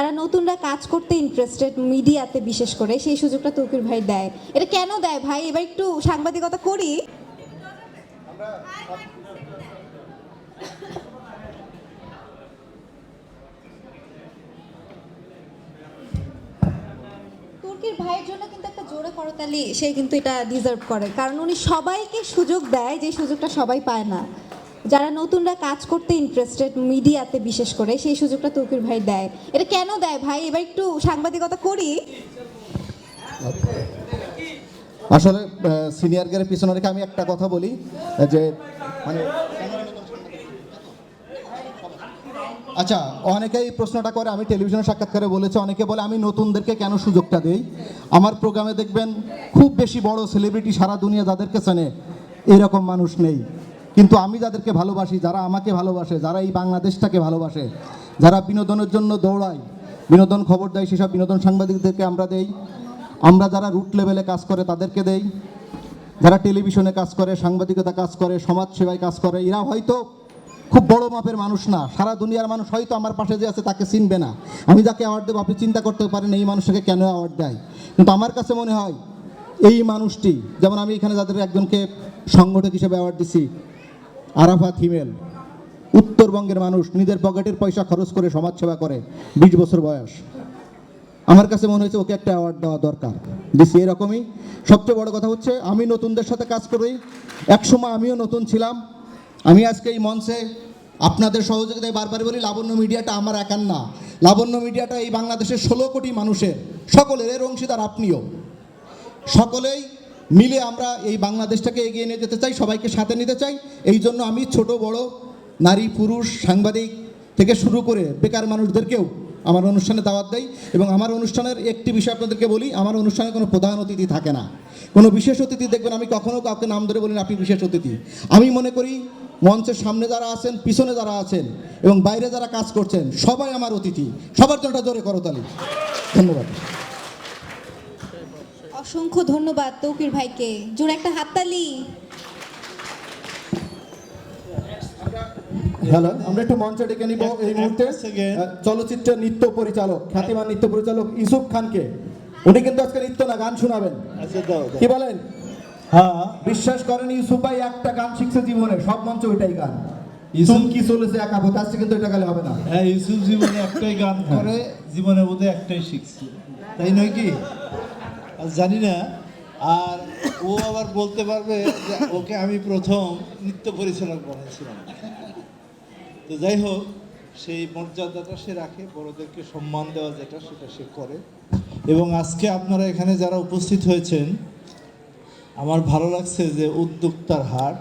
যারা নতুনরা কাজ করতে ইন্টারেস্টেড মিডিয়াতে বিশেষ করে, সেই সুযোগটা তৌকির ভাই দেয়। এটা কেন দেয় ভাই? এবার একটু সাংবাদিকতা করি। তুর্কির ভাইয়ের জন্য কিন্তু একটা জোরে করতালি, সে কিন্তু এটা ডিজার্ভ করে। কারণ উনি সবাইকে সুযোগ দেয়, যে সুযোগটা সবাই পায় না। যারা নতুনরা কাজ করতে ইন্টারেস্টেড মিডিয়াতে বিশেষ করে, সেই সুযোগটা তৌকির ভাই দেয়। এটা কেন দেয় ভাই? এবার একটু সাংবাদিকতা করি। আসলে সিনিয়র গের পিছনে রেখে আমি একটা কথা বলি, যে মানে আচ্ছা অনেকেই প্রশ্নটা করে, আমি টেলিভিশনে সাক্ষাৎকারে বলেছি, অনেকে বলে, আমি নতুনদেরকে কেন সুযোগটা দেই? আমার প্রোগ্রামে দেখবেন, খুব বেশি বড় সেলিব্রিটি সারা দুনিয়া যাদেরকে চেনে, এরকম মানুষ নেই। কিন্তু আমি যাদেরকে ভালোবাসি, যারা আমাকে ভালোবাসে, যারা এই বাংলাদেশটাকে ভালোবাসে, যারা বিনোদনের জন্য দৌড়ায়, বিনোদন খবর দেয়, সেসব বিনোদন সাংবাদিকদেরকে আমরা দেই। আমরা যারা রুট লেভেলে কাজ করে, তাদেরকে দেই। যারা টেলিভিশনে কাজ করে, সাংবাদিকতা কাজ করে সমাজ সেবায় কাজ করে, এরা হয়তো খুব বড় মাপের মানুষ না। সারা দুনিয়ার মানুষ হয়তো আমার পাশে যে আছে, তাকে চিনবে না। আমি যাকে অ্যাওয়ার্ড দেবো, আপনি চিন্তা করতে পারেন এই মানুষটাকে কেন অ্যাওয়ার্ড দেয়। কিন্তু আমার কাছে মনে হয়, এই মানুষটি, যেমন আমি এখানে যাদের একজনকে সংগঠক হিসেবে অ্যাওয়ার্ড দিছি আরাফাত হিমেল, উত্তরবঙ্গের মানুষ নিজের পকেটের পয়সা খরচ করে সমাজসেবা করে, বিশ বছর বয়স। আমার কাছে মনে হয়েছে ওকে একটা অ্যাওয়ার্ড দেওয়া দরকার। দিছি এরকমই। সবচেয়ে বড় কথা হচ্ছে, আমি নতুনদের সাথে কাজ করি। একসময় আমিও নতুন ছিলাম। আমি আজকে এই মঞ্চে আপনাদের সহযোগিতায় বারবার বলি, লাবণ্য মিডিয়াটা আমার একার না। লাবণ্য মিডিয়াটা এই বাংলাদেশের ষোলো কোটি মানুষের, সকলের, এর অংশীদার আপনিও। সকলেই মিলে আমরা এই বাংলাদেশটাকে এগিয়ে নিয়ে যেতে চাই সবাইকে সাথে নিতে চাই। এই জন্য আমি ছোট বড় নারী পুরুষ সাংবাদিক থেকে শুরু করে বেকার মানুষদেরকেও আমার অনুষ্ঠানে দাওয়াত দেয় এবং আমার অনুষ্ঠানের একটি বিষয় আপনাদেরকে বলি আমার অনুষ্ঠানে কোনো প্রধান অতিথি থাকে না। কোনো বিশেষ অতিথি দেখবেন আমি কখনো কাউকে নাম ধরে বলি না, আপনি বিশেষ অতিথি। আমি মনে করি মঞ্চের সামনে যারা আছেন পিছনে যারা আছেন এবং বাইরে যারা কাজ করছেন সবাই আমার অতিথি। সবার জন্য জোরে করতালি ধন্যবাদ। অসংখ্য ধন্যবাদ তৌকির ভাইকে। জোরে একটা হাততালি। হ্যালো আমরা একটু মঞ্চে ডেকে নিব এই মুহূর্তে। চলচ্চিত্রের নৃত্য পরিচালক খ্যাতিমান নৃত্য পরিচালক ইসুফ খানকে। উনি কিন্তু আজকে নৃত্য না গান শোনাবেন। আচ্ছা। কি বলেন? হ্যাঁ। বিশ্বাস করেন ইউসুফ ভাই একটা গান শিখছে জীবনে সব মঞ্চে ওইটাই গান। ইউসুফ- ইসুফ কি চলেছে একা পথে আসছে কিন্তু এটা গেলে হবে না। হ্যাঁ ইউসুফ জীবনে একটাই গান করে জীবনে বোধহয় একটাই শিখছে। তাই নয় কি? জানি না, আর ও আবার বলতে পারবে যে ওকে আমি প্রথম নৃত্য পরিচালক বানাইছিলাম তো যাই হোক, সেই মর্যাদাটা সে রাখে, বড়দেরকে সম্মান দেওয়া যেটা সেটা সে করে। এবং আজকে আপনারা এখানে যারা উপস্থিত হয়েছেন, আমার ভালো লাগছে যে উদ্যোক্তার হাট